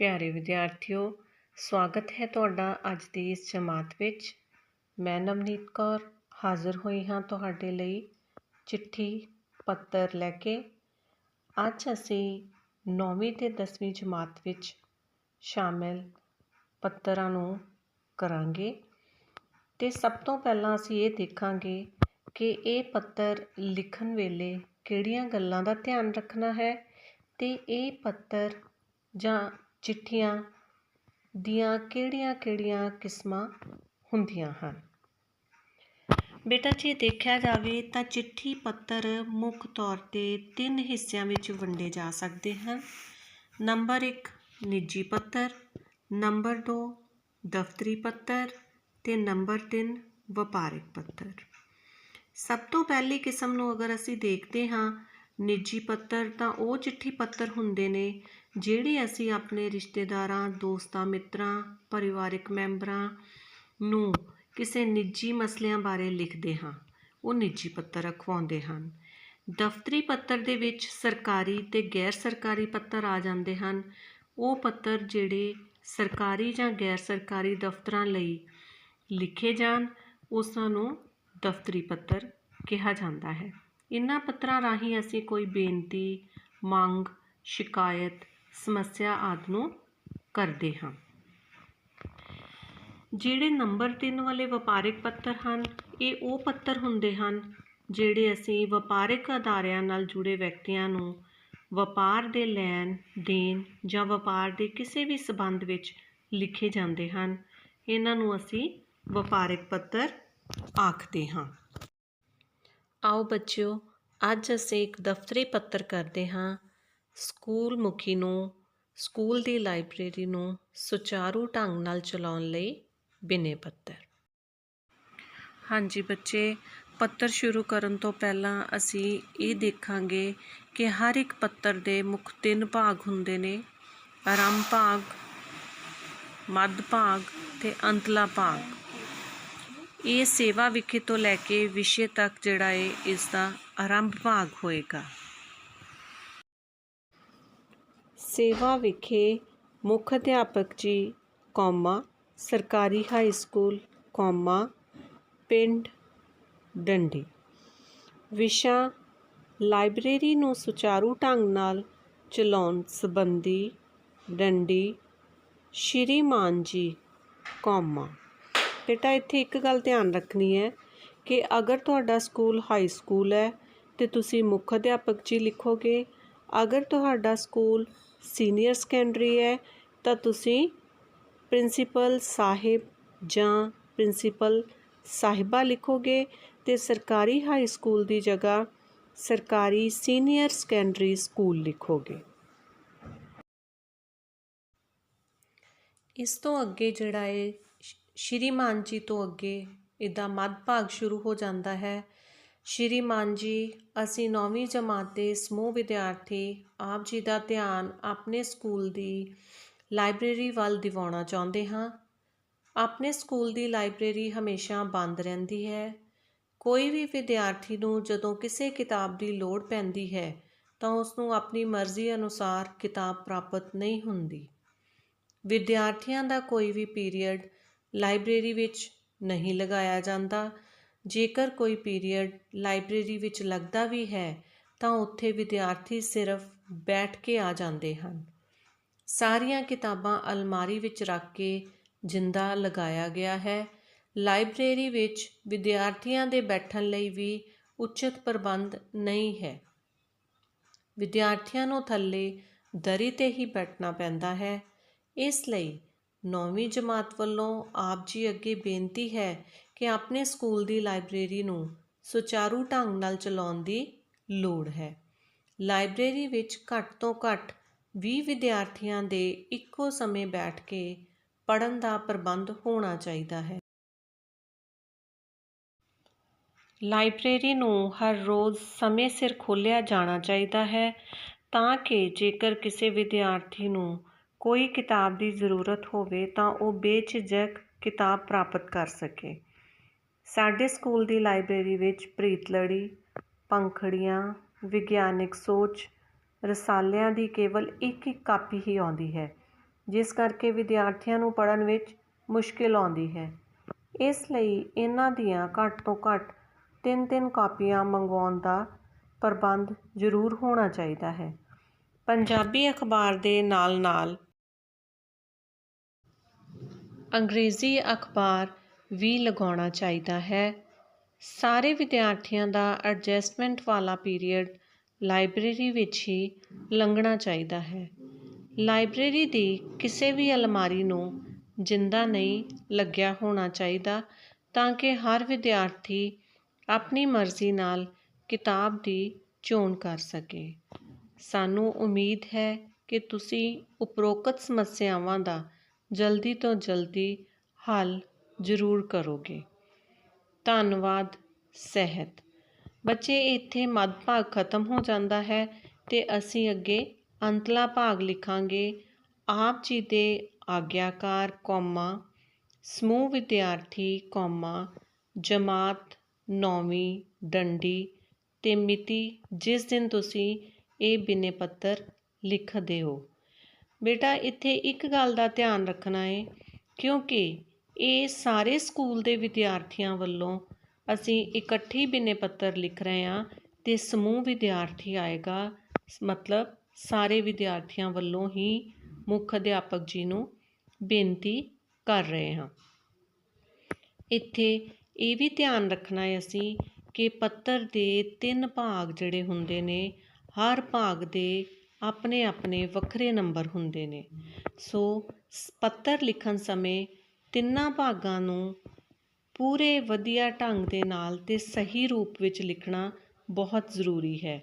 ਪਿਆਰੇ ਵਿਦਿਆਰਥੀਓ, ਸਵਾਗਤ ਹੈ ਤੁਹਾਡਾ ਅੱਜ ਦੀ ਇਸ ਜਮਾਤ ਵਿੱਚ। ਮੈਂ ਨਵਨੀਤ ਕੌਰ ਹਾਜ਼ਰ ਹੋਈ ਹਾਂ ਤੁਹਾਡੇ ਲਈ ਚਿੱਠੀ, ਪੱਤਰ ਲੈ ਕੇ। ਅੱਜ ਅਸੀਂ 9ਵੀਂ ਤੇ 10ਵੀਂ ਜਮਾਤ ਵਿੱਚ ਸ਼ਾਮਿਲ ਪੱਤਰਾਂ ਨੂੰ ਕਰਾਂਗੇ ਤੇ ਸਭ ਤੋਂ ਪਹਿਲਾਂ ਅਸੀਂ ਇਹ ਦੇਖਾਂਗੇ ਕਿ ਇਹ ਪੱਤਰ ਲਿਖਣ ਵੇਲੇ ਕਿਹੜੀਆਂ ਗੱਲਾਂ ਦਾ ਧਿਆਨ ਰੱਖਣਾ ਹੈ ਤੇ ਇਹ ਪੱਤਰ ਜਾਂ ਚਿੱਠੀਆਂ ਦੀਆਂ ਕਿਹੜੀਆਂ-ਕਿਹੜੀਆਂ ਕਿਸਮਾਂ ਹੁੰਦੀਆਂ ਹਨ? ਬੇਟਾ, ਜੇ ਦੇਖਿਆ ਜਾਵੇ ਤਾਂ ਚਿੱਠੀ ਪੱਤਰ ਮੁੱਖ ਤੌਰ ਤੇ ਤਿੰਨ ਹਿੱਸਿਆਂ ਵਿੱਚ ਵੰਡੇ ਜਾ ਸਕਦੇ ਹਨ। ਨੰਬਰ ਇੱਕ, ਨਿੱਜੀ ਪੱਤਰ, ਨੰਬਰ ਦੋ, ਦਫ਼ਤਰੀ ਪੱਤਰ ਤੇ ਨੰਬਰ ਤਿੰਨ, ਵਪਾਰਿਕ ਪੱਤਰ। ਸਭ ਤੋਂ ਪਹਿਲੀ ਕਿਸਮ ਨੂੰ ਅਗਰ ਅਸੀਂ ਦੇਖਦੇ ਹਾਂ ਨਿੱਜੀ ਪੱਤਰ ਤਾਂ ਉਹ ਚਿੱਠੀ ਪੱਤਰ ਹੁੰਦੇ ਨੇ ਜਿਹੜੇ ਅਸੀਂ ਆਪਣੇ ਰਿਸ਼ਤੇਦਾਰਾਂ, ਦੋਸਤਾਂ, ਮਿੱਤਰਾਂ, ਪਰਿਵਾਰਿਕ ਮੈਂਬਰਾਂ ਨੂੰ ਕਿਸੇ ਨਿੱਜੀ ਮਸਲਿਆਂ ਬਾਰੇ ਲਿਖਦੇ ਹਾਂ। ਉਹ ਨਿੱਜੀ ਪੱਤਰ ਅਖਵਾਉਂਦੇ ਹਨ। ਦਫ਼ਤਰੀ ਪੱਤਰ ਦੇ ਵਿੱਚ ਸਰਕਾਰੀ ਤੇ ਗੈਰ ਸਰਕਾਰੀ ਪੱਤਰ ਆ ਜਾਂਦੇ ਹਨ। ਉਹ ਪੱਤਰ ਜਿਹੜੇ ਸਰਕਾਰੀ ਜਾਂ ਗੈਰ ਸਰਕਾਰੀ ਦਫ਼ਤਰਾਂ ਲਈ ਲਿਖੇ ਜਾਣ, ਉਸ ਨੂੰ ਦਫ਼ਤਰੀ ਪੱਤਰ ਕਿਹਾ ਜਾਂਦਾ ਹੈ। ਇਹਨਾਂ ਪੱਤਰਾਂ ਰਾਹੀਂ ਅਸੀਂ ਕੋਈ ਬੇਨਤੀ, ਮੰਗ, ਸ਼ਿਕਾਇਤ, ਸਮੱਸਿਆ ਆਦਿ ਨੂੰ ਕਰਦੇ ਹਾਂ। ਜਿਹੜੇ ਨੰਬਰ 3 ਵਾਲੇ ਵਪਾਰਿਕ ਪੱਤਰ ਹਨ, ਇਹ ਉਹ ਪੱਤਰ ਹੁੰਦੇ ਹਨ ਜਿਹੜੇ ਅਸੀਂ ਵਪਾਰਿਕ ਅਦਾਰਿਆਂ ਨਾਲ ਜੁੜੇ ਵਿਅਕਤੀਆਂ ਨੂੰ ਵਪਾਰ ਦੇ ਲੈਣ, ਦੇਣ ਜਾਂ ਵਪਾਰ ਦੇ ਕਿਸੇ ਵੀ ਸਬੰਧ ਵਿੱਚ ਲਿਖੇ ਜਾਂਦੇ ਹਨ। ਇਹਨਾਂ ਨੂੰ ਅਸੀਂ ਵਪਾਰਿਕ ਪੱਤਰ ਆਖਦੇ ਹਾਂ। ਆਓ ਬੱਚਿਓ, ਅੱਜ ਅਸੀਂ ਇੱਕ ਦਫ਼ਤਰੀ ਪੱਤਰ ਕਰਦੇ ਹਾਂ। ਸਕੂਲ ਮੁਖੀ ਨੂੰ, ਸਕੂਲ ਦੀ ਲਾਇਬ੍ਰੇਰੀ ਨੂੰ ਸੁਚਾਰੂ ਢੰਗ ਨਾਲ ਚਲਾਉਣ ਲਈ ਬਿਨੇ ਪੱਤਰ। ਹਾਂਜੀ ਬੱਚੇ, ਪੱਤਰ ਸ਼ੁਰੂ ਕਰਨ ਤੋਂ ਪਹਿਲਾਂ ਅਸੀਂ ਇਹ ਦੇਖਾਂਗੇ ਕਿ ਹਰ ਇੱਕ ਪੱਤਰ ਦੇ ਮੁੱਖ ਤਿੰਨ ਭਾਗ ਹੁੰਦੇ ਨੇ। ਆਰੰਭ ਭਾਗ, ਮੱਧ ਭਾਗ ਤੇ ਅੰਤਲਾ ਭਾਗ। ਇਹ ਸੇਵਾ ਵਿਖੇ ਤੋਂ ਲੈ ਕੇ ਵਿਸ਼ੇ ਤੱਕ ਜਿਹੜਾ ਹੈ ਇਸ ਦਾ ਆਰੰਭ ਭਾਗ ਹੋਏਗਾ। ਸੇਵਾ ਵਿਖੇ ਮੁੱਖ ਅਧਿਆਪਕ ਜੀ ਕੌਮਾ, ਸਰਕਾਰੀ ਹਾਈ ਸਕੂਲ ਕੌਮਾ, ਪਿੰਡ ਡੰਡੀ। ਵਿਸ਼ਾ ਲਾਇਬ੍ਰੇਰੀ ਨੂੰ ਸੁਚਾਰੂ ਢੰਗ ਨਾਲ ਚਲਾਉਣ ਸੰਬੰਧੀ ਡੰਡੀ ਸ਼੍ਰੀਮਾਨ ਜੀ ਕੌਮਾ। ਬੇਟਾ, ਇੱਥੇ ਇੱਕ ਗੱਲ ਧਿਆਨ ਰੱਖਣੀ ਹੈ ਕਿ ਅਗਰ ਤੁਹਾਡਾ ਸਕੂਲ ਹਾਈ ਸਕੂਲ ਹੈ ਤੇ ਤੁਸੀਂ ਮੁੱਖ ਅਧਿਆਪਕ ਜੀ ਲਿਖੋਗੇ, ਅਗਰ ਤੁਹਾਡਾ ਸਕੂਲ ਸੀਨੀਅਰ ਸੈਕੰਡਰੀ ਹੈ, ਤਾਂ ਤੁਸੀਂ ਪ੍ਰਿੰਸੀਪਲ ਸਾਹਿਬ ਜਾਂ ਪ੍ਰਿੰਸੀਪਲ ਸਾਹਿਬਾ ਲਿਖੋਗੇ ਤੇ ਸਰਕਾਰੀ ਹਾਈ ਸਕੂਲ ਦੀ ਜਗ੍ਹਾ ਸਰਕਾਰੀ ਸੀਨੀਅਰ ਸੈਕੰਡਰੀ ਸਕੂਲ ਲਿਖੋਗੇ। ਇਸ ਤੋਂ ਅੱਗੇ ਜਿਹੜਾ ਹੈ ਸ਼੍ਰੀ ਮਾਨ ਜੀ ਤੋਂ ਅੱਗੇ ਇਹਦਾ ਮੱਧ ਭਾਗ ਸ਼ੁਰੂ ਹੋ ਜਾਂਦਾ ਹੈ। ਸ਼੍ਰੀਮਾਨ ਜੀ, ਅਸੀਂ 9ਵੀਂ ਜਮਾਤ ਦੇ ਸਮੂਹ ਵਿਦਿਆਰਥੀ, ਆਪ ਜੀ ਦਾ ਧਿਆਨ ਆਪਣੇ ਸਕੂਲ ਦੀ ਲਾਇਬ੍ਰੇਰੀ ਵੱਲ ਦਿਵਾਉਣਾ ਚਾਹੁੰਦੇ ਹਾਂ। ਆਪਣੇ ਸਕੂਲ ਦੀ ਲਾਇਬ੍ਰੇਰੀ ਹਮੇਸ਼ਾ ਬੰਦ ਰਹਿੰਦੀ ਹੈ। ਕੋਈ ਵੀ ਵਿਦਿਆਰਥੀ ਨੂੰ ਜਦੋਂ ਕਿਸੇ ਕਿਤਾਬ ਦੀ ਲੋੜ ਪੈਂਦੀ ਹੈ, ਤਾਂ ਉਸ ਨੂੰ ਆਪਣੀ ਮਰਜ਼ੀ ਅਨੁਸਾਰ ਕਿਤਾਬ ਪ੍ਰਾਪਤ ਨਹੀਂ ਹੁੰਦੀ। ਵਿਦਿਆਰਥੀਆਂ ਦਾ ਕੋਈ ਵੀ ਪੀਰੀਅਡ ਲਾਇਬ੍ਰੇਰੀ ਵਿੱਚ ਨਹੀਂ ਲਗਾਇਆ ਜਾਂਦਾ। ਜੇਕਰ ਕੋਈ ਪੀਰੀਅਡ ਲਾਇਬ੍ਰੇਰੀ ਵਿੱਚ ਲੱਗਦਾ ਵੀ ਹੈ, ਤਾਂ ਉੱਥੇ ਵਿਦਿਆਰਥੀ ਸਿਰਫ ਬੈਠ ਕੇ ਆ ਜਾਂਦੇ ਹਨ। ਸਾਰੀਆਂ ਕਿਤਾਬਾਂ ਅਲਮਾਰੀ ਵਿੱਚ ਰੱਖ ਕੇ ਜਿੰਦਾ ਲਗਾਇਆ ਗਿਆ ਹੈ। ਲਾਇਬ੍ਰੇਰੀ ਵਿੱਚ ਵਿਦਿਆਰਥੀਆਂ ਦੇ ਬੈਠਣ ਲਈ ਵੀ ਉਚਿਤ ਪ੍ਰਬੰਧ ਨਹੀਂ ਹੈ। ਵਿਦਿਆਰਥੀਆਂ ਨੂੰ ਥੱਲੇ ਦਰੀ ਤੇ ਹੀ ਬੈਠਣਾ ਪੈਂਦਾ ਹੈ। ਇਸ ਲਈ ਨੌਵੀਂ ਜਮਾਤ ਵੱਲੋਂ ਆਪ ਜੀ ਅੱਗੇ ਬੇਨਤੀ ਹੈ ਕਿ ਆਪਣੇ ਸਕੂਲ ਦੀ ਲਾਇਬ੍ਰੇਰੀ ਨੂੰ ਸੁਚਾਰੂ ਢੰਗ ਨਾਲ ਚਲਾਉਣ ਦੀ ਲੋੜ ਹੈ। ਲਾਇਬ੍ਰੇਰੀ ਵਿੱਚ ਘੱਟ ਤੋਂ ਘੱਟ 20 ਵਿਦਿਆਰਥੀਆਂ ਦੇ ਇੱਕੋ ਸਮੇਂ ਬੈਠ ਕੇ ਪੜਨ ਦਾ ਪ੍ਰਬੰਧ ਹੋਣਾ ਚਾਹੀਦਾ ਹੈ। ਲਾਇਬ੍ਰੇਰੀ ਨੂੰ ਹਰ ਰੋਜ਼ ਸਮੇਂ ਸਿਰ ਖੋਲ੍ਹਿਆ ਜਾਣਾ ਚਾਹੀਦਾ ਹੈ ਤਾਂ ਕਿ ਜੇਕਰ ਕਿਸੇ ਵਿਦਿਆਰਥੀ ਨੂੰ ਕੋਈ ਕਿਤਾਬ ਦੀ ਜ਼ਰੂਰਤ ਹੋਵੇ ਤਾਂ ਉਹ ਬੇਝਿਜਕ ਕਿਤਾਬ ਪ੍ਰਾਪਤ ਕਰ ਸਕੇ। ਸਾਡੇ ਸਕੂਲ ਦੀ ਲਾਇਬ੍ਰੇਰੀ ਵਿੱਚ ਪ੍ਰੀਤਲੜੀ, ਪੰਖੜੀਆਂ, ਵਿਗਿਆਨਿਕ ਸੋਚ, ਰਸਾਲਿਆਂ ਦੀ ਕੇਵਲ ਇੱਕ ਇੱਕ ਕਾਪੀ ਹੀ ਆਉਂਦੀ ਹੈ, ਜਿਸ ਕਰਕੇ ਵਿਦਿਆਰਥੀਆਂ ਨੂੰ ਪੜ੍ਹਨ ਵਿੱਚ ਮੁਸ਼ਕਿਲ ਆਉਂਦੀ ਹੈ। ਇਸ ਲਈ ਇਹਨਾਂ ਦੀਆਂ ਘੱਟ ਤੋਂ ਘੱਟ ਤਿੰਨ ਤਿੰਨ ਕਾਪੀਆਂ ਮੰਗਵਾਉਣ ਦਾ ਪ੍ਰਬੰਧ ਜ਼ਰੂਰ ਹੋਣਾ ਚਾਹੀਦਾ ਹੈ। ਪੰਜਾਬੀ ਅਖਬਾਰ ਦੇ ਨਾਲ ਨਾਲ ਅੰਗਰੇਜ਼ੀ ਅਖਬਾਰ ਵੀ ਲਗਾਉਣਾ ਚਾਹੀਦਾ ਹੈ। ਸਾਰੇ ਵਿਦਿਆਰਥੀਆਂ ਦਾ ਐਡਜਸਟਮੈਂਟ ਵਾਲਾ ਪੀਰੀਅਡ ਲਾਇਬ੍ਰੇਰੀ ਵਿੱਚ ਹੀ ਲੰਘਣਾ ਚਾਹੀਦਾ ਹੈ। ਲਾਇਬ੍ਰੇਰੀ ਦੀ ਕਿਸੇ ਵੀ ਅਲਮਾਰੀ ਨੂੰ ਜਿੰਦਾ ਨਹੀਂ ਲੱਗਿਆ ਹੋਣਾ ਚਾਹੀਦਾ, ਤਾਂ ਕਿ ਹਰ ਵਿਦਿਆਰਥੀ ਆਪਣੀ ਮਰਜ਼ੀ ਨਾਲ ਕਿਤਾਬ ਦੀ ਚੋਣ ਕਰ ਸਕੇ। ਸਾਨੂੰ ਉਮੀਦ ਹੈ ਕਿ ਤੁਸੀਂ ਉਪਰੋਕਤ ਸਮੱਸਿਆਵਾਂ ਦਾ ਜਲਦੀ ਤੋਂ ਜਲਦੀ ਹੱਲ ਜ਼ਰੂਰ ਕਰੋਗੇ। ਧੰਨਵਾਦ, ਸਹਿਤ। ਬੱਚੇ, ਇੱਥੇ ਮੱਧ ਭਾਗ ਖਤਮ ਹੋ ਜਾਂਦਾ ਹੈ ਤੇ ਅਸੀਂ ਅੱਗੇ ਅੰਤਲਾ ਭਾਗ ਲਿਖਾਂਗੇ। ਆਪ ਜੀ ਦੇ ਆਗਿਆਕਾਰ, ਕੌਮਾ, ਸਮੂਹ ਵਿਦਿਆਰਥੀ, ਕੌਮਾ, ਜਮਾਤ, ਨੌਵੀਂ ਡੰਡੀ ਤੇ ਮਿਤੀ, ਜਿਸ ਦਿਨ ਤੁਸੀਂ ਇਹ ਬਿਨੇ ਪੱਤਰ ਲਿਖਦੇ ਹੋ। ਬੇਟਾ, ਇੱਥੇ ਇੱਕ ਗੱਲ ਦਾ ਧਿਆਨ ਰੱਖਣਾ ਹੈ ਕਿਉਂਕਿ ਇਹ ਸਾਰੇ ਸਕੂਲ ਦੇ ਵਿਦਿਆਰਥੀਆਂ ਵੱਲੋਂ ਅਸੀਂ ਇਕੱਠੀ ਬਿਨੇ ਪੱਤਰ ਲਿਖ ਰਹੇ ਹਾਂ ਅਤੇ ਸਮੂਹ ਵਿਦਿਆਰਥੀ ਆਏਗਾ ਮਤਲਬ ਸਾਰੇ ਵਿਦਿਆਰਥੀਆਂ ਵੱਲੋਂ ਹੀ ਮੁੱਖ ਅਧਿਆਪਕ ਜੀ ਨੂੰ ਬੇਨਤੀ ਕਰ ਰਹੇ ਹਾਂ। ਇੱਥੇ ਇਹ ਵੀ ਧਿਆਨ ਰੱਖਣਾ ਹੈ ਅਸੀਂ ਕਿ ਪੱਤਰ ਦੇ ਤਿੰਨ ਭਾਗ ਜਿਹੜੇ ਹੁੰਦੇ ਨੇ, ਹਰ ਭਾਗ ਦੇ ਆਪਣੇ ਆਪਣੇ ਵੱਖਰੇ ਨੰਬਰ ਹੁੰਦੇ ਨੇ। ਸੋ ਪੱਤਰ ਲਿਖਣ ਸਮੇਂ ਤਿੰਨਾਂ ਭਾਗਾਂ ਨੂੰ ਪੂਰੇ ਵਧੀਆ ਢੰਗ ਦੇ ਨਾਲ ਤੇ ਸਹੀ ਰੂਪ ਵਿੱਚ ਲਿਖਣਾ ਬਹੁਤ ਜ਼ਰੂਰੀ ਹੈ।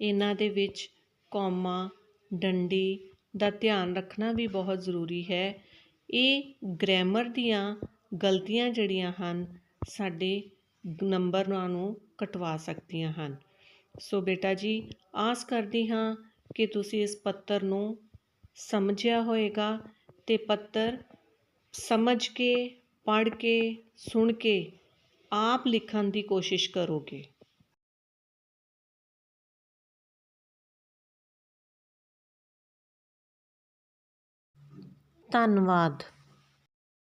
ਇਹਨਾਂ ਦੇ ਵਿੱਚ ਕੌਮਾ, ਡੰਡੀ ਦਾ ਧਿਆਨ ਰੱਖਣਾ ਵੀ ਬਹੁਤ ਜ਼ਰੂਰੀ ਹੈ। ਇਹ ਗ੍ਰਾਮਰ ਦੀਆਂ ਗਲਤੀਆਂ ਜਿਹੜੀਆਂ ਹਨ, ਸਾਡੇ ਨੰਬਰਾਂ ਨੂੰ ਕਟਵਾ ਸਕਦੀਆਂ ਹਨ। ਸੋ ਬੇਟਾ ਜੀ, ਆਸ ਕਰਦੀ ਹਾਂ ਕਿ ਤੁਸੀਂ ਇਸ ਪੱਤਰ ਨੂੰ ਸਮਝਿਆ ਹੋਵੇਗਾ ਤੇ ਪੱਤਰ ਸਮਝ ਕੇ, ਪੜ੍ਹ ਕੇ, ਸੁਣ ਕੇ ਆਪ ਲਿਖਣ ਦੀ ਕੋਸ਼ਿਸ਼ ਕਰੋਗੇ। ਧੰਨਵਾਦ।